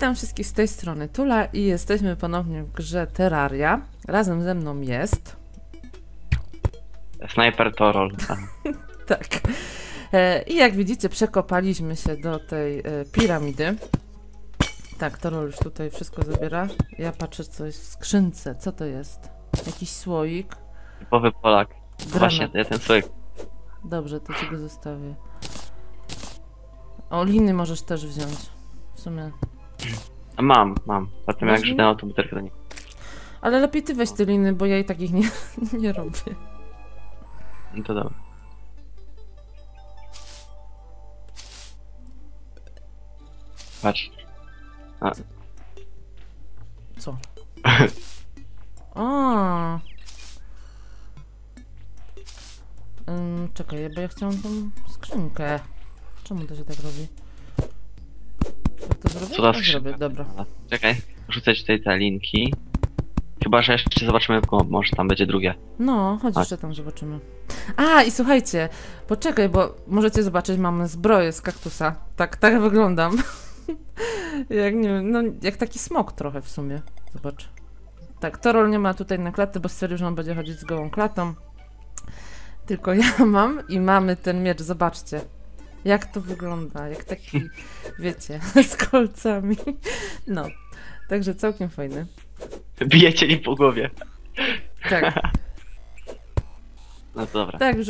Witam wszystkich z tej strony Tula i jesteśmy ponownie w grze Terraria. Razem ze mną jest... Sniper Torol. tam. Tak. E, I jak widzicie, przekopaliśmy się do tej e, piramidy. Tak, Torol już tutaj wszystko zabiera. Ja patrzę, co jest w skrzynce. Co to jest? Jakiś słoik? Typowy Polak. Właśnie, ja ten słoik. Dobrze, to ci go zostawię. O, liny możesz też wziąć. W sumie. A mam, mam. Masz jak rzucę na to butelkę to nie. Ale lepiej ty weź te liny, bo ja i tak ich nie, nie robię. No to dobra. Patrz. Co? A. Ym, czekaj, bo ja chciałam tą skrzynkę. Czemu to się tak robi? Tak to zrobię? Co za tak zrobię, dobra. Czekaj, rzucę ci tutaj te linki. Chyba, że jeszcze zobaczymy, bo może tam będzie drugie. No, chodź Tak. jeszcze tam zobaczymy. A, i słuchajcie, poczekaj, bo możecie zobaczyć, mamy zbroję z kaktusa. Tak, tak wyglądam. jak nie wiem, no jak taki smok trochę w sumie. Zobacz. Tak, Torol nie ma tutaj na klatę, bo stwierdził, że on będzie chodzić z gołą klatą. Tylko ja mam i mamy ten miecz, zobaczcie. Jak to wygląda, jak taki, wiecie, z kolcami. No, także całkiem fajny. Bijecie mi po głowie. Tak, No to dobra. Tak, y,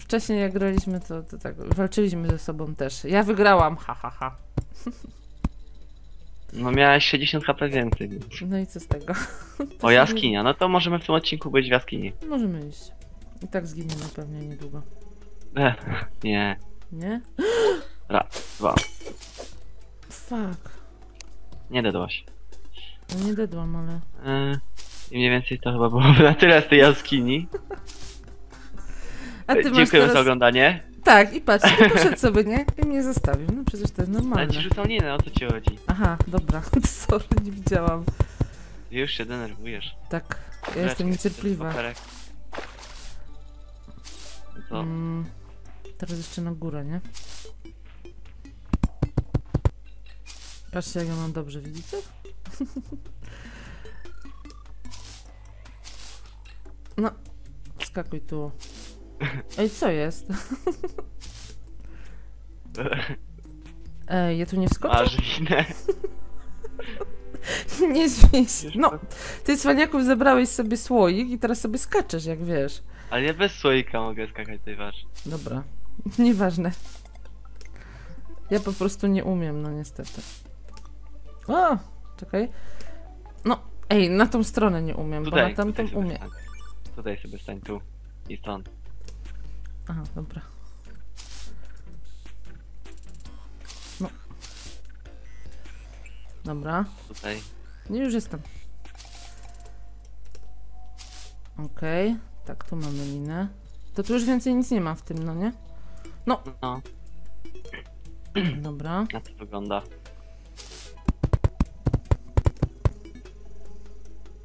wcześniej jak graliśmy, to, to tak, walczyliśmy ze sobą też. Ja wygrałam, ha, ha, ha. No miałeś 60 HP więcej. Więc. No i co z tego? O, jaskinia. No to możemy w tym odcinku być w jaskini. Możemy iść. I tak zginiemy pewnie niedługo. Eh, nie. Nie? Dwa. Fuck. Nie dadłaś. No nie dedłam, ale... Yy, I mniej więcej to chyba byłoby na tyle z tej jaskini. A ty Dziękujemy za teraz... oglądanie. Tak, i patrz, i poszedł sobie, nie? I mnie zostawił. No przecież to jest Ale ci normalne. rzucał linę, o co ci chodzi? Aha, dobra. Sorry, nie widziałam. Już się denerwujesz. Tak, ja jestem niecierpliwa. Paperek. To Mm, teraz jeszcze na górę, nie? Patrzcie, jak ja mam dobrze, widzicie? No, skakuj tu. Ej, co jest? Ej, ja tu nie wskoczę? masz linę. Nie się. No, ty cwaniaków zebrałeś sobie słoik i teraz sobie skaczesz, jak wiesz. Ale ja bez słoika mogę skakać tutaj wasz. Dobra, nieważne. Ja po prostu nie umiem, no niestety. O, czekaj. No, ej, na tą stronę nie umiem, bo na Tutaj, tamtą tutaj sobie umiem. stań. Tutaj sobie stań tu. I stąd. Aha, dobra. No. Dobra, Tutaj. nie już jestem. Okej, tak, tu mamy linę. To tu już więcej nic nie ma w tym, no nie? No, Dobra. na to wygląda.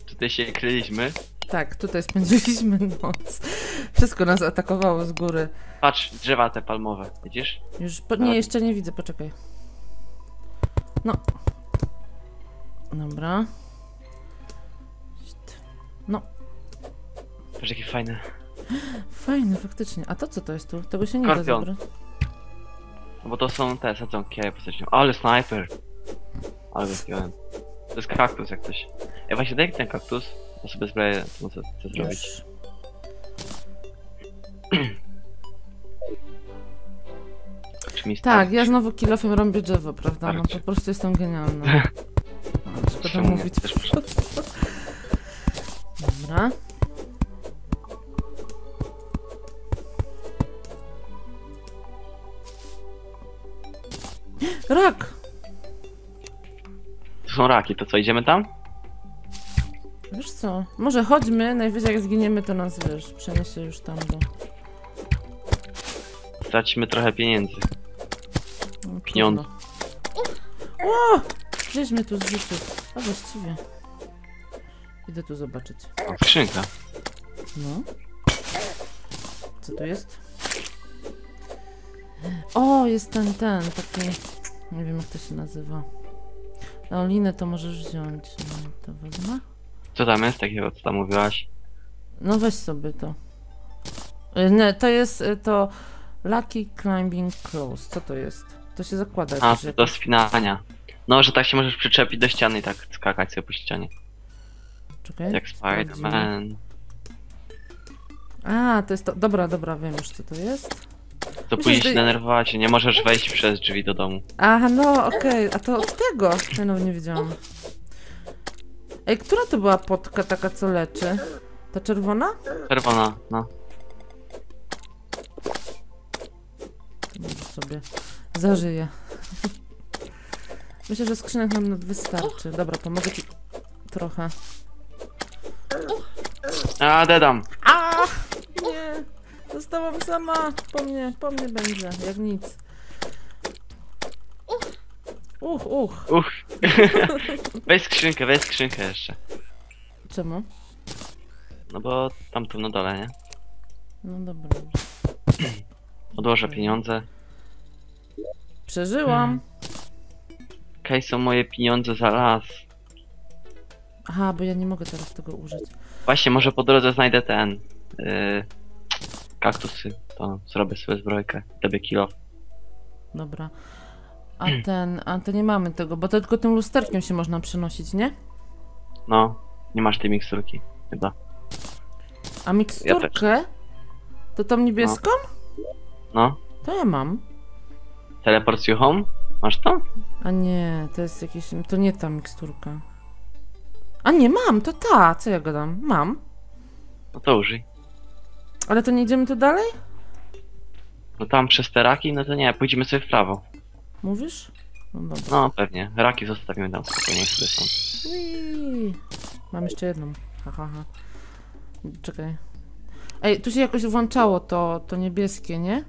Tutaj się kryliśmy. Tak, tutaj spędziliśmy noc. Wszystko nas atakowało z góry. Patrz, drzewa te palmowe. Widzisz? Już, po, nie, jeszcze nie widzę, poczekaj. No. Dobra. No, Patrz jakie fajne. Fajne, faktycznie. A to co to jest tu? Tego się nie da Skorpion. zabrać. No bo to są te sadzonki, ja. Ale snajper! Ale zdjąłem. To jest kaktus jak coś. Ej, właśnie daj ten kaktus. Ja sobie zbroję, to co chcę zrobić. Już. Czy mi Tak, starczy? ja znowu kilofem robię drzewo, prawda? No Starczy. po prostu jestem genialna. A, Szkoda Czemu nie? mówić. Też muszę. Dobra. Rak! To są raki, to co, idziemy tam? Wiesz co? Może chodźmy, najwyżej jak zginiemy, to nas wiesz, przeniesie już tam do. Stracimy trochę pieniędzy. No, Pieniądze. O! Gdzieś mnie tu zrzucił. A właściwie. Idę tu zobaczyć. O, skrzynka. No. Co tu jest? O, jest ten, ten, taki... Nie wiem jak to się nazywa. O, linę to możesz wziąć. No, to wezmę. Co tam jest takiego, co tam mówiłaś? No weź sobie to. Y, Nie, to jest y, to Lucky Climbing Clothes. Co to jest? To się zakłada A, to do spinania. No, że tak się możesz przyczepić do ściany i tak skakać sobie po ścianie. Czekaj. Jak. Spider-Man. A, to jest to. Dobra, dobra, wiem już co to jest. To Myślę, później że- się denerwować, nie możesz wejść przez drzwi do domu. Aha, no okej, a to od tego. Ja no nie wiedziałam. Ej, która to była potka taka, co leczy? Ta czerwona? Czerwona, no. Może sobie zażyję. Myślę, że skrzynek nam wystarczy. Dobra, pomogę ci trochę. A, dedam. A! Nie! Zostałam sama! Po mnie, po mnie będzie, jak nic. Uch, uch. Uch. weź skrzynkę, weź skrzynkę jeszcze. Czemu? No bo tam tu na dole, nie? No dobra. Odłożę pieniądze. Przeżyłam. Okej, są moje pieniądze za las. Aha, bo ja nie mogę teraz tego użyć. Właśnie, może po drodze znajdę ten... Yy, kaktusy. To zrobię sobie zbrojkę. Tobie kilo. Dobra. A ten, a to nie mamy tego, bo to tylko tym lusterkiem się można przenosić, nie? No, nie masz tej miksturki. Chyba. A miksturkę? To tą niebieską? No. To ja mam. Teleport you home? Masz to? A nie, to jest jakieś. To nie ta miksturka. A nie, mam, to ta, co ja gadam? Mam. No to użyj. Ale to nie idziemy tu dalej? No tam przez te raki, no to nie, pójdziemy sobie w prawo. Mówisz? No dobra. No pewnie, raki zostawimy tam spokojnie sobie są. Mam jeszcze jedną. Ha, ha, ha. Czekaj. Ej, tu się jakoś włączało to, to niebieskie, nie?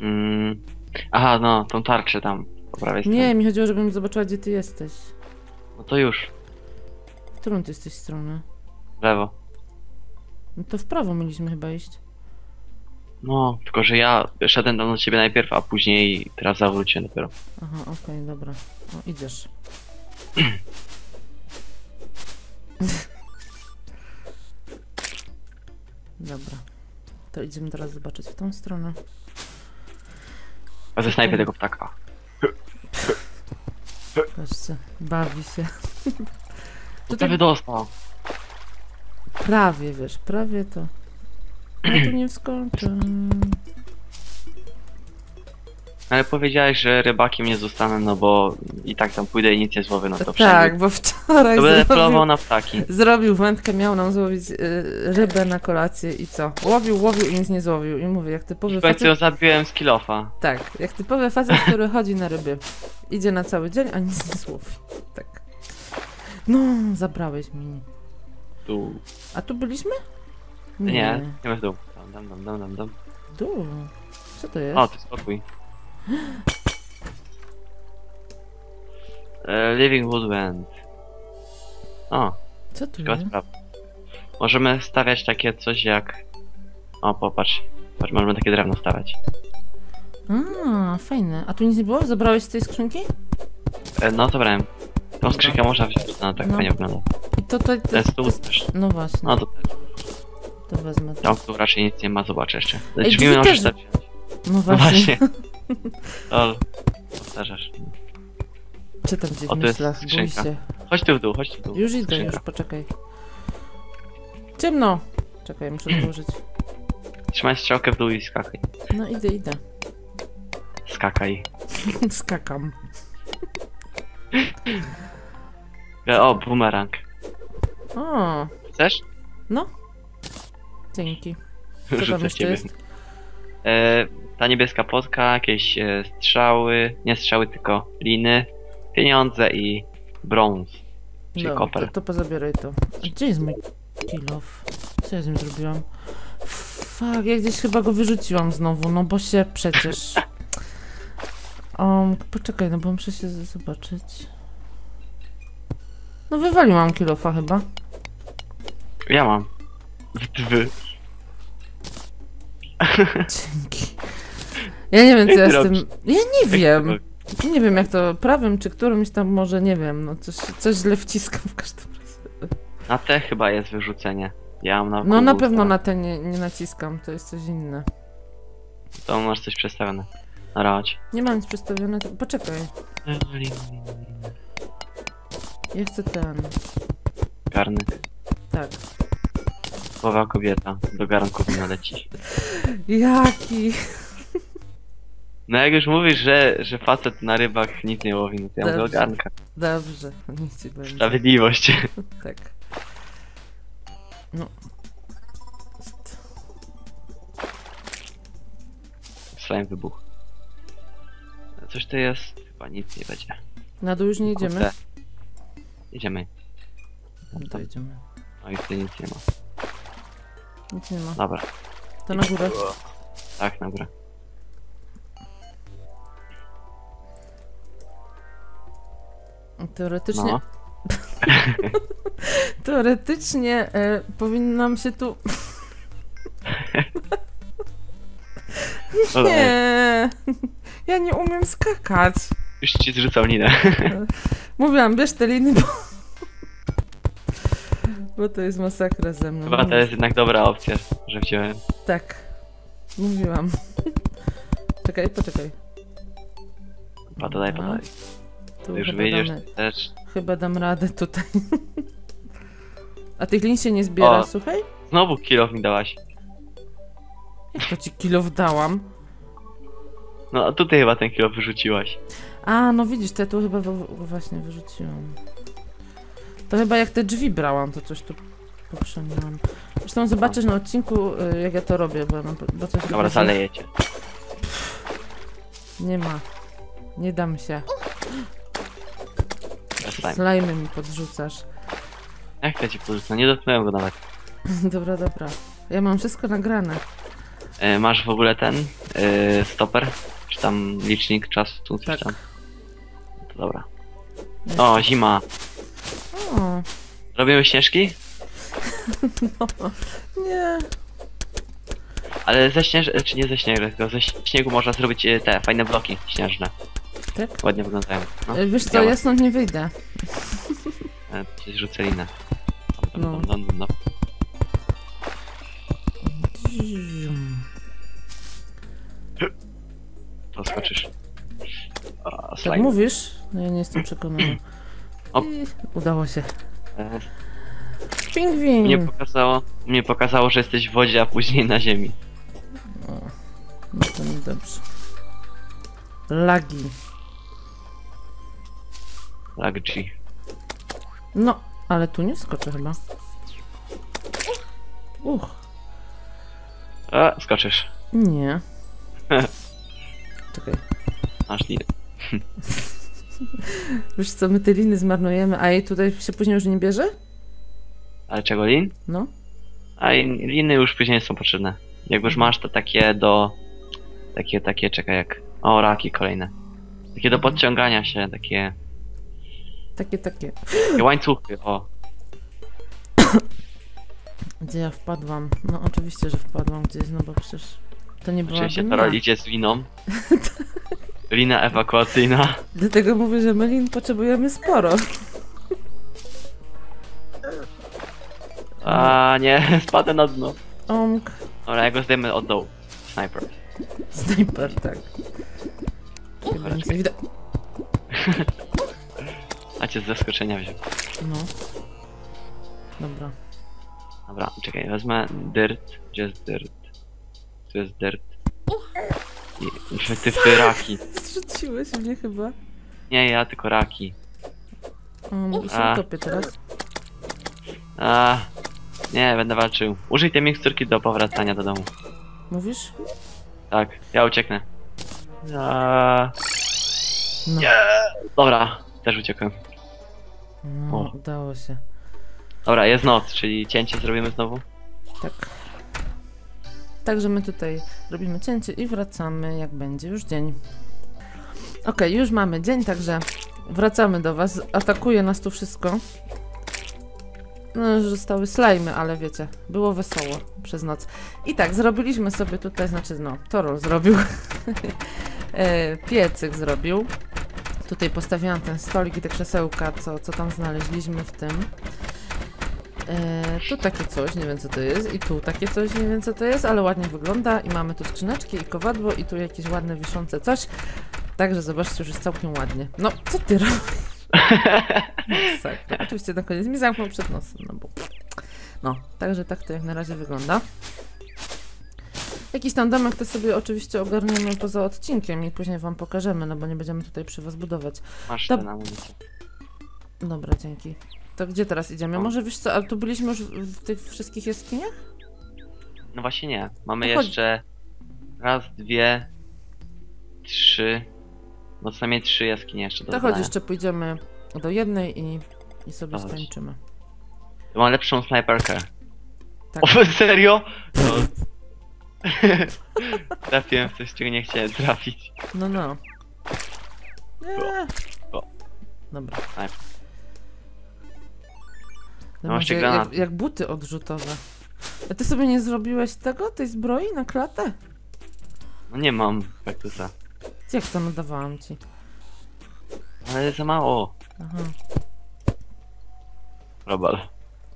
Mm. Aha, no, tą tarczę tam po prawej stronie. Nie, mi chodziło, żebym zobaczyła, gdzie ty jesteś. No to już, W którą ty jesteś stronę? w lewo. No to w prawo mieliśmy chyba iść. No, tylko że ja szedłem tam do ciebie najpierw, a później teraz zawróciłem dopiero. Aha, okej, dobra. O, idziesz. Dobra. To idziemy teraz zobaczyć w tą stronę. A ze snajpy tego ptaka. Patrzcie, bawi się. No Tutaj- to wydostał. Prawie, wiesz, prawie to. Ja tu nie wskoczę. Ale powiedziałeś, że rybakiem nie zostanę, no bo i tak tam pójdę i nic nie złowię, no to tak, bo wczoraj To będę zrobił, polował na ptaki. zrobił wędkę, miał nam złowić y, rybę na kolację i co? Łowił, łowił i nic nie złowił. I mówię, jak typowy W końcu facet... ją zabiłem z kilofa. Tak, jak typowy facet, który chodzi na ryby. Idzie na cały dzień, a nic nie złowi. Tak. No, zabrałeś mi. Tu. A tu byliśmy? Nie, nie w dół. Dam, dam, dam, dam, dam, dam. Tu. Co to jest? O, to spokój. E, Living Woodland. O, Co tu jest? sprawa. Możemy stawiać takie coś jak... O, popatrz. Patrz, możemy takie drewno stawiać. A, fajne. A tu nic nie było? Zabrałeś z tej skrzynki? E, no to brałem. Tą skrzynkę można wziąć, ona tak No. fajnie wygląda. To, to, to, Ten to, też. No właśnie, No to też. to wezmę. Tam tu raczej nic nie ma, zobaczę jeszcze. Ej, Drzwi drzwi możesz też- tak. No No właśnie. właśnie. Lol. Powtarzasz. Czytam gdzieś O, w jest myślach, bój skrzynka. się. Chodź tu w dół, chodź tu w dół. Już idę, Skrzynka. już poczekaj. Ciemno! Czekaj, muszę odłożyć. Trzymaj strzałkę w dół i skakaj. No idę, idę. Skakaj. Skakam. E, O, bumerang. O, Chcesz? no. Dzięki. Co tam Rzucę jeszcze ciebie. jest? E, ta niebieska podka, jakieś e, strzały, nie strzały, tylko liny, pieniądze i brąz. Czyli No, koper. to, to pozabieraj to. A Gdzie jest mój kilof? Co ja z nim zrobiłam? Fuck, ja gdzieś chyba go wyrzuciłam znowu, no bo się przecież... Um, poczekaj, no bo muszę się z- zobaczyć. No wywaliłam kilofa chyba. Ja mam. Wy. Dzięki. Ja nie wiem, co ja z tym... Ja nie wiem. Nie wiem jak to, prawym czy którymś tam może, nie wiem, no coś, coś źle wciskam w każdym razie. Na te chyba jest wyrzucenie. Ja mam na No na pewno na te nie, nie naciskam, to jest coś inne. To masz coś przestawione. Na. Nie mam nic przedstawione, to... poczekaj, ja chcę ten, Garnek. Tak. Słowa kobieta. Do garnku powinna lecieć. Jaki? No jak już mówisz, że, że facet na rybach nic nie łowi, no to ja mówię o Dobrze. garnkach. Dobrze, niech ci będzie. Sprawiedliwość. Tak. No. Slime wybuch. Coś to jest? Chyba nic nie będzie. Na dół już nie idziemy? Kurde. Idziemy. No to idziemy. No i tutaj nic nie ma. Nic nie ma. Dobra. To na górę. Tak, na górę. Teoretycznie, No. teoretycznie e, powinnam się tu... Nie! Ja nie umiem skakać. Już ci zrzucał linę. Mówiłam, bierz te liny, bo... Bo to jest masakra ze mną. Chyba to jest jednak dobra opcja, że wziąłem. Tak. Mówiłam. Czekaj, poczekaj. Padaj, Dobra. padaj. Tu Już chyba wyjdziesz damy, też. chyba dam radę tutaj. A tych lin się nie zbiera, O. słuchaj? Znowu kill mi dałaś. Jak to ci kilo dałam? No a tutaj chyba ten kill wyrzuciłaś. A, no widzisz, to ja tu chyba właśnie wyrzuciłam. To chyba jak te drzwi brałam, to coś tu poprzemiałam. Zresztą zobaczysz na odcinku, y, jak ja to robię, bo, ja mam, bo coś Dobra, zalejecie. Nie ma. Nie dam się. Slajmy mi podrzucasz. Jak to ci porzucę? Nie dotknąłem go nawet. dobra, dobra. Ja mam wszystko nagrane. E, masz w ogóle ten e, stoper? Czy tam licznik czasu? Coś Tak. tam? To dobra. O, zima. O, Robimy śnieżki? no. Nie. Ale ze śnież... czy nie ze śniegu, tylko ze śniegu można zrobić e, te fajne bloki śnieżne. Tak? Ładnie wyglądają. No, Y, Wiesz co, ja stąd nie wyjdę. E, ci zrzucę linę. Dom, No. dom, dom, dom, dom. To skoczysz. O, Tak slime. mówisz? No ja nie jestem przekonana. O. I udało się. E, Pingwin! Mnie pokazało, mnie pokazało, że jesteś w wodzie, a później na ziemi. O, no to niedobrze. Lagi. Lag G. No, ale tu nie skoczę chyba. Uch, A, skoczysz. nie. Czekaj. Masz linę. Wiesz co, my te liny zmarnujemy, a jej tutaj się później już nie bierze? Ale czego lin? No. A i- liny już później są potrzebne. Jak już masz to takie do... Takie, takie, czekaj jak... O, raki kolejne. Takie do Mhm. podciągania się, takie... Takie, takie. Takie łańcuchy, o. Gdzie ja wpadłam? No oczywiście, że wpadłam gdzieś, no bo przecież to nie była Oczywiście to idzie z liną. Lina ewakuacyjna. Dlatego mówię, że my lin potrzebujemy sporo. A nie, spadę na dno. Omk. Dobra, ja go zdejmę od dołu. Sniper. Sniper, tak. Chyba nic nie widać. A cię z zaskoczenia wziął. No. Dobra. Dobra, czekaj, wezmę dirt. Gdzie jest dirt? Tu jest dirt. I ty, ty raki. Zrzuciłeś mnie chyba. Nie, ja tylko raki. Mogę się A. teraz. A, nie, będę walczył. Użyj tej miksturki do powracania do domu. Mówisz? Tak, ja ucieknę. A, No. dobra, też uciekłem. No, O. udało się. Dobra, jest noc, czyli cięcie zrobimy znowu. Tak. Także my tutaj robimy cięcie i wracamy, jak będzie już dzień. Okej, już mamy dzień, także wracamy do Was. Atakuje nas tu wszystko. No, już zostały slajmy, ale wiecie, było wesoło przez noc. I tak, zrobiliśmy sobie tutaj, znaczy, no, Torol zrobił. e, piecyk zrobił. Tutaj postawiłam ten stolik i te krzesełka, co, co tam znaleźliśmy w tym. E, tu takie coś, nie wiem co to jest, i tu takie coś, nie wiem co to jest, ale ładnie wygląda i mamy tu skrzyneczki i kowadło i tu jakieś ładne wiszące coś. Także zobaczcie, już jest całkiem ładnie. No, co ty robisz? Masakra. Oczywiście na koniec mi zamknął przed nosem, no bo... No, także tak to jak na razie wygląda. Jakiś tam domek to sobie oczywiście ogarniemy poza odcinkiem i później wam pokażemy, no bo nie będziemy tutaj przy was budować. Masz To- ten amunicję. Dobra, dzięki. To gdzie teraz idziemy? O. Może wiesz co, ale tu byliśmy już w tych wszystkich jaskiniach? No właśnie nie. Mamy No chodź. jeszcze raz, dwie, trzy. No co najmniej trzy jaskinie jeszcze do To chodź, jeszcze pójdziemy do jednej i, i sobie skończymy. To mam lepszą snajperkę. Tak. O, serio? No. Trafiłem w coś, czego nie chciałem trafić. No, no. Nie. O. Dobra. No No właśnie będzie jak, jak buty odrzutowe. A ty sobie nie zrobiłeś tego, tej zbroi na klatę? No nie mam kaktusa. Jak to nadawałam ci? Ale za mało. Aha, Robal.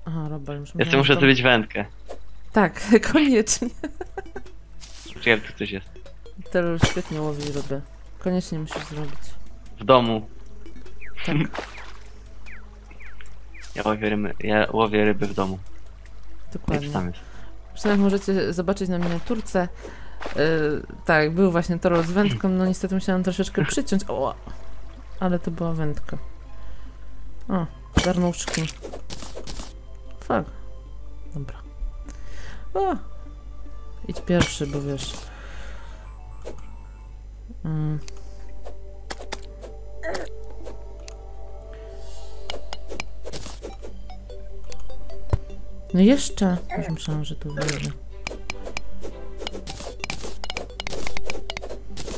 aha, Robal, już myślałam, muszę to- zrobić wędkę. Tak, koniecznie. Czekaj, tu coś jest. Teraz świetnie łowi ryby. Koniecznie musisz zrobić. W domu. Tak. Ja łowię ryby, ja łowię ryby w domu. Dokładnie. tam jest? Przynajmniej możecie zobaczyć na miniaturce. Yy, tak, był właśnie torol z wędką, no niestety musiałam troszeczkę przyciąć. O, ale to była wędka. O, garnuszki. Fuck. Dobra. O, idź pierwszy, bo wiesz. Mm. No jeszcze. Już myślałam, że tu wyjdzie.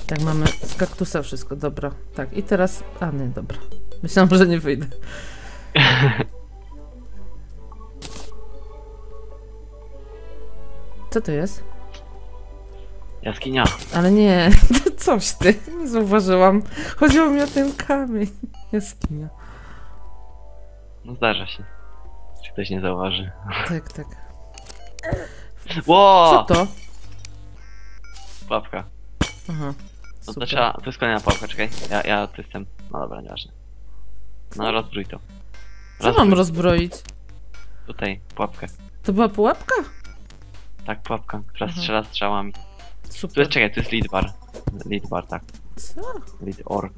Tak, mamy z kaktusa wszystko, dobra. Tak, i teraz... A, nie, dobra. Myślałam, że nie wyjdę. Co to jest? Jaskinia. Ale nie, coś ty. Nie zauważyłam. Chodziło mi o ten kamień. Jaskinia. No zdarza się. Czy ktoś nie zauważy. Tak, tak. Co Ło! to? Pułapka. Aha. No to Super. trzeba, to jest kolejna pułapka, czekaj. Ja, ja tu jestem. No dobra, nieważne. No rozbrój to. Co mam rozbroić? Tutaj, pułapkę. To była pułapka? Tak, pułapka, która strzela strzałami. Tu Super. jest, czekaj, tu jest lead bar. Lead bar, tak. Co? Lead or.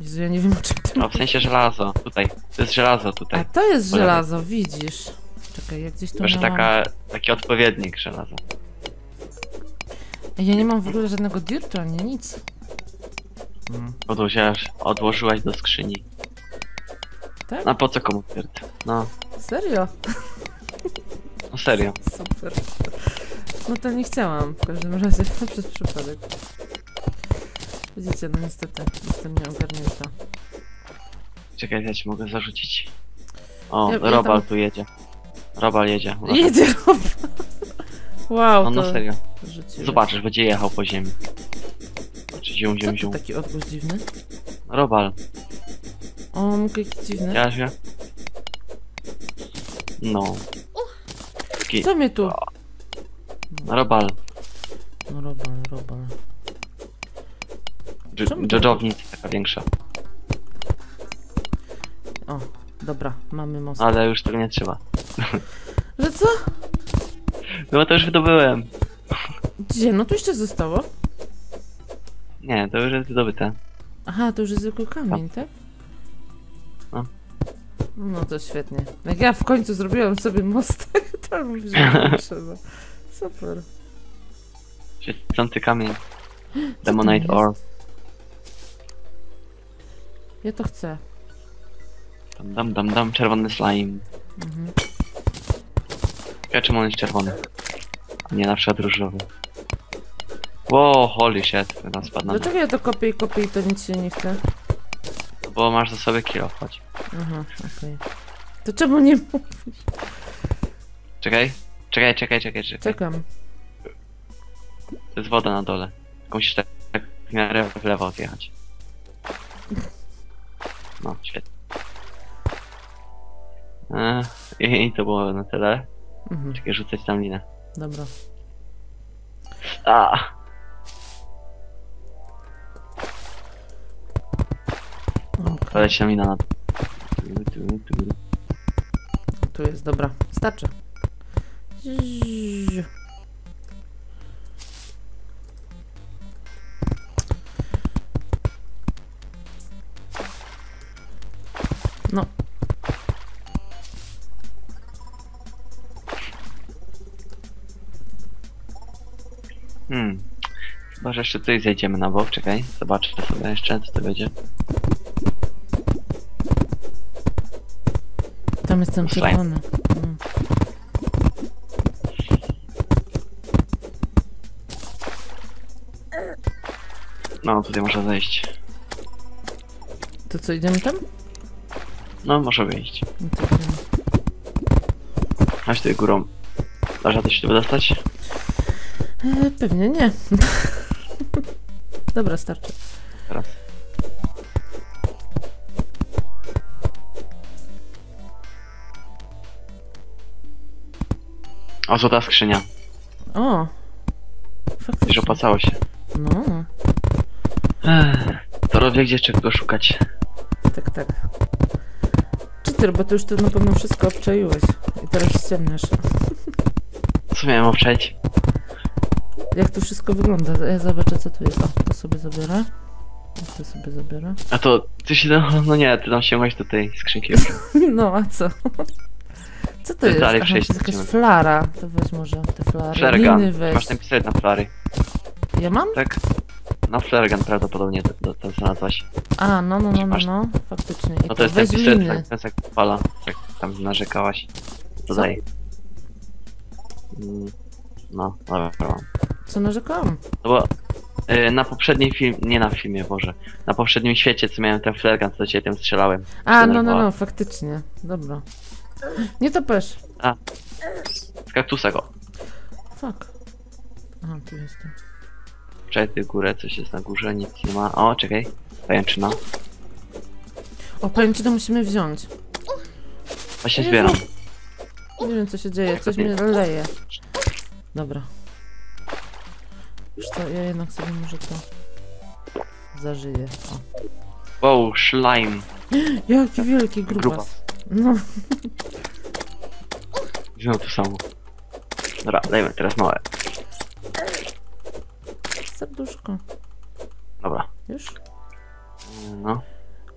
Jezu, ja nie wiem o czym ty No w sensie żelazo, tutaj. To jest żelazo A tutaj. to jest Po lewej. żelazo, widzisz. Czekaj, jak gdzieś tu Tylko, że miałam... taka, taki odpowiednik żelaza. Ja nie mam w ogóle żadnego dirtu, ani nic. Odłożyłaś, odłożyłaś do skrzyni. Tak? No po co komu pierd? No, Serio? no serio. Super. No to nie chciałam, w każdym razie, przez przypadek. Widzicie, no niestety, jestem nieogarnięta. Czekaj, ja ci mogę zarzucić. O, Ja- ja Robal tam- tu jedzie. Robal jedzie. Jedzie Rob. Wow, No, to no serio. rzuciłeś. Zobaczysz, będzie jechał po ziemi. Czy zium, Co zium, to zium. taki odgłos dziwny? Robal, O, mógł jakiś dziwny. ja się. No. Taki, Co mnie tu? Robal. No robal, robal. Czemu to- taka większa. O, dobra, mamy most. Ale już tego nie trzeba. Że co? No bo to już wydobyłem. Gdzie? No tu jeszcze zostało. Nie, to już jest wydobyte. Aha, to już jest zwykły kamień, tak? No. No to świetnie. Jak ja w końcu zrobiłam sobie mostek, to mówisz, że nie trzeba. Super. Świecący kamień. to Demonite jest? ore. Ja to chcę. Dam, dam, dam, dam, czerwony slime. Mhm. Ja czemu on jest czerwony? A nie na przykład różowy. Wow, holy shit, teraz spadł na. Dlaczego ja to kopię i kopię i to nic się nie chce? Bo masz za sobie kilo, chodź. Aha, okej. To czemu nie mówisz? Czekaj, czekaj, czekaj, czekaj, czekaj. Czekam. To jest woda na dole. Tylko musisz tak, tak w miarę w lewo odjechać. No, świetnie. E, i, I to było na tyle. Mhm, Czekaj, rzucać tam linę. dobra. A! Okay. Tam lina na... Tu jest, dobra. Starczy. Zziu. Chyba, że jeszcze tutaj zejdziemy na bok, czekaj. Zobaczę sobie jeszcze, co to będzie. tam jest ten Slime. czerwony. Mm. No, tutaj można zejść. To co, idziemy tam? No, może wyjść. No to idziemy. Chodź tutaj górą. Dasz radę się tu wydostać? E, pewnie nie. Dobra, starczy. Teraz. O, złota skrzynia. O! Już Faktycznie. opłacało się. No, Ech, to robię gdzie czego szukać. tak, tak. Czyter, bo ty już to na pewno wszystko obczaiłeś. I teraz ściemniasz. Co miałem oprzeć? Jak to wszystko wygląda? Ja zobaczę, co tu jest. O, to sobie zabiorę. To sobie zabiorę. A to, ty się, no, no nie, ty tam ściągłeś do tej skrzynki. No, a co? Co to jest? dalej Aha, przejść to jest jakaś flara. To weź może te flary. Flergan. Liny weź. Masz na flary, Ja mam? tak? No flergan prawdopodobnie to, to, to znalazłaś. A, no, no, no, no, Masz- no. Faktycznie. I No to jest ten weź pistolet, liny. tak, jak fala, jak tam narzekałaś. Co? daj. Mm, No, dobra, mam. Co narzekałam? No bo y, na poprzednim film, nie na filmie, Boże, na poprzednim świecie, co miałem ten flergan, do ciebie tym strzelałem. A, no, no, no, faktycznie. Dobra. Nie topesz. Z kaktusa go. Fuck. Aha, tu jestem. Czekaj, ty górę, coś jest na górze, nic nie ma. O, czekaj. Pajęczyna. O, pajęczynę musimy wziąć. Właśnie zbieram. Nie wiem, co się dzieje. Coś mnie leje. Dobra. Wiesz co, ja jednak sobie może to zażyję. O. Wow, slime. Jaki wielki grubas. Grubas. No, Znowu to samo. Dobra, dajmy teraz małe. serduszko. Dobra. Już? No.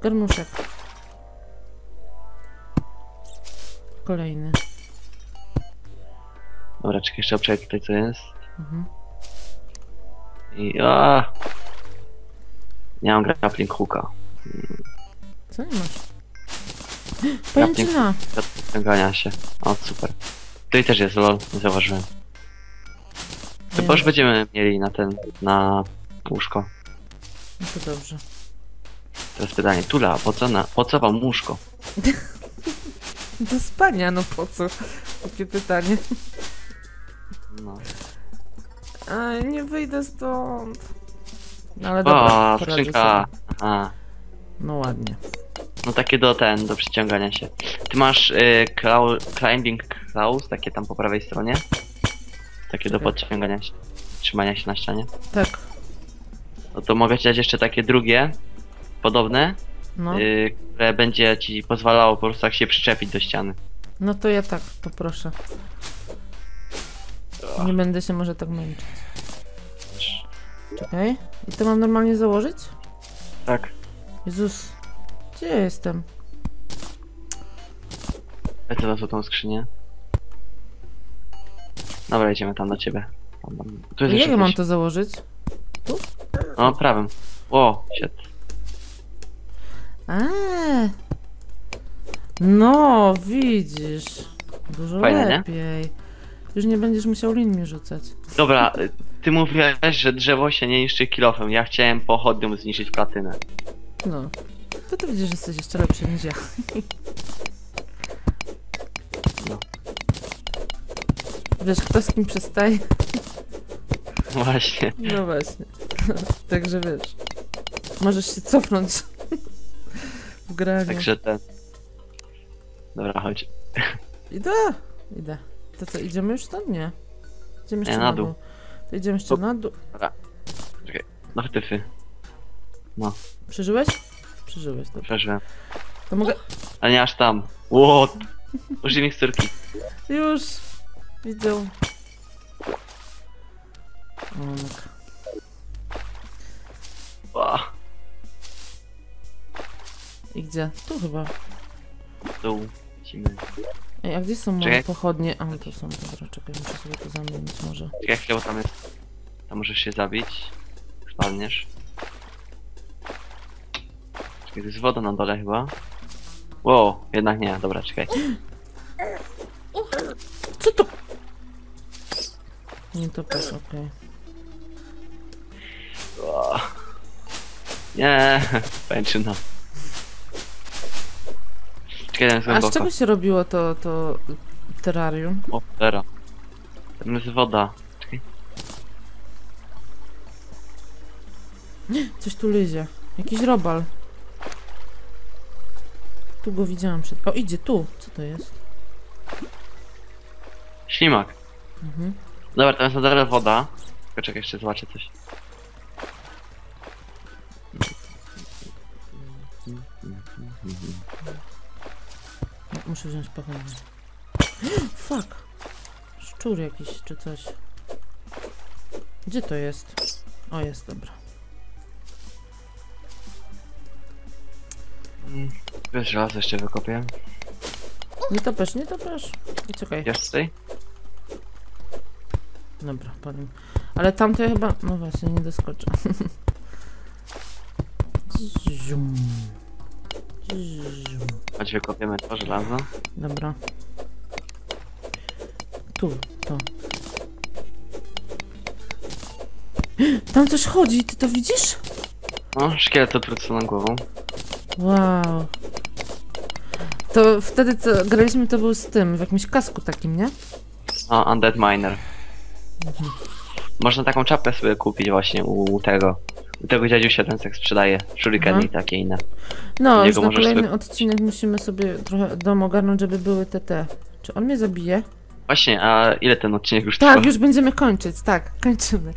Garnuszek. Kolejny. Dobra, czekaj, jeszcze obczaj tutaj co jest. Mhm. I a. Nie mam grappling hooka. Co nie masz? Pajęczyna! Ciągania się. O, super. Tutaj też jest lol, nie zauważyłem. To Nie, już będziemy mieli na ten, na łóżko. No to dobrze. Teraz pytanie, Tula, po co, na, po co wam łóżko? Do spania, no po co? Takie pytanie. No. Aj, nie wyjdę stąd. No ale dobra, O, poradzę skrzynka. sobie. Aha. No ładnie. No takie do ten, do przyciągania się. Ty masz y, clau, climbing claws, takie tam po prawej stronie? Takie do Czekaj. podciągania się, trzymania się na ścianie. Tak, No to mogę ci dać jeszcze takie drugie, podobne, no. y, które będzie ci pozwalało po prostu tak się przyczepić do ściany. No to ja tak poproszę. Nie będę się może tak męczyć. Czekaj. I to mam normalnie założyć? Tak. Jezus. Gdzie ja jestem? Lecę na złotą skrzynię. Dobra, idziemy tam do ciebie. Tam, tam. Tu jest Jak ja mam to założyć? No, prawym. O, shit. Eee. No, widzisz. Dużo Fajne, nie? Już nie będziesz musiał lin mi rzucać. Dobra, ty mówiłeś, że drzewo się nie niszczy kilofem. Ja chciałem pochodnią zniszczyć platynę. No. To ty widzisz, że jesteś jeszcze lepszy niż ja. No. Wiesz, kto z kim przestaje? Właśnie. No właśnie. Także wiesz. Możesz się cofnąć. w graniu. Także ten... Dobra, chodź. Idę, idę. To co, idziemy już stąd? Nie. Idziemy jeszcze Nie, na, na dół. dół. To idziemy jeszcze Tu. na dół. No tyfy. Przeżyłeś? Przeżyłeś, dobrze. Przeżyłem. To mogę... Ale nie aż tam. What? Użyj miksturki. Już! Widzę. O, tak. Ła, I gdzie? Tu chyba. dół. Lecimy. Ej, a gdzie są moje Czekaj. pochodnie? A, to są, dobra, czekaj, muszę sobie to zamienić może. Czekaj chwilę, bo tam jest... Tam możesz się zabić. Spadniesz. Czekaj, to jest woda na dole chyba. Wow, jednak nie, dobra, czekaj. Co to? Nie to też, okej. Ła. Nie, pęczyna. Jest A z czego się robiło to, to terrarium? O, teraz. Tam jest woda. Czekaj. Coś tu lyzie. Jakiś robal. Tu go widziałam przed... O, idzie tu. Co to jest? Ślimak. Mhm. Dobra, tam jest na dole woda. Tylko czekaj, jeszcze zobaczę coś. Muszę wziąć pochodnie. Fuck! Szczur jakiś czy coś. Gdzie to jest? O, jest, dobra. Bez żelaza jeszcze wykopię. Nie topesz, nie topesz. I czekaj. Jest tutaj? Dobra, powiem. Ale tamto ja chyba... No właśnie, nie doskoczę. Zium. Chodź wykopiemy to żelazo. Dobra. Tu, to. Tam coś chodzi, ty to widzisz? No, szkielet odwrócony na głową. Wow. To wtedy co graliśmy to był z tym, w jakimś kasku takim, nie? No, Undead Miner. Mhm. Można taką czapkę sobie kupić właśnie u tego. Tego dziadziusia ten tak sprzedaje. Shurikeny Aha. i takie inne. No, już na kolejny sobie- odcinek musimy sobie trochę dom ogarnąć, żeby były te te. Czy on mnie zabije? Właśnie, a ile ten odcinek już Tak, trwa? już będziemy kończyć, tak, kończymy.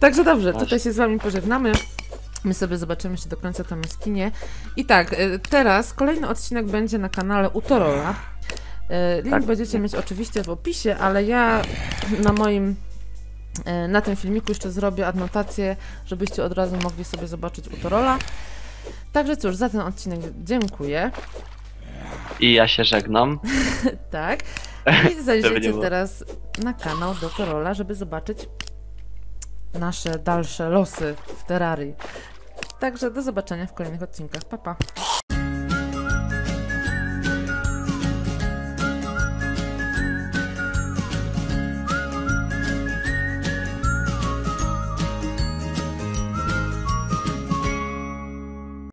Także dobrze, Właśnie. tutaj się z wami pożegnamy. My sobie zobaczymy się do końca tam jaskinie. I tak, y, teraz kolejny odcinek będzie na kanale Utorola. Y, Link Tak. będziecie mieć oczywiście w opisie, ale ja na moim na tym filmiku jeszcze zrobię adnotację, żebyście od razu mogli sobie zobaczyć Utorola. Także cóż, za ten odcinek dziękuję. I ja się żegnam. Tak. I zajrzyjcie teraz na kanał Dokorola, żeby zobaczyć nasze dalsze losy w Terrarii. Także do zobaczenia w kolejnych odcinkach. Pa, pa.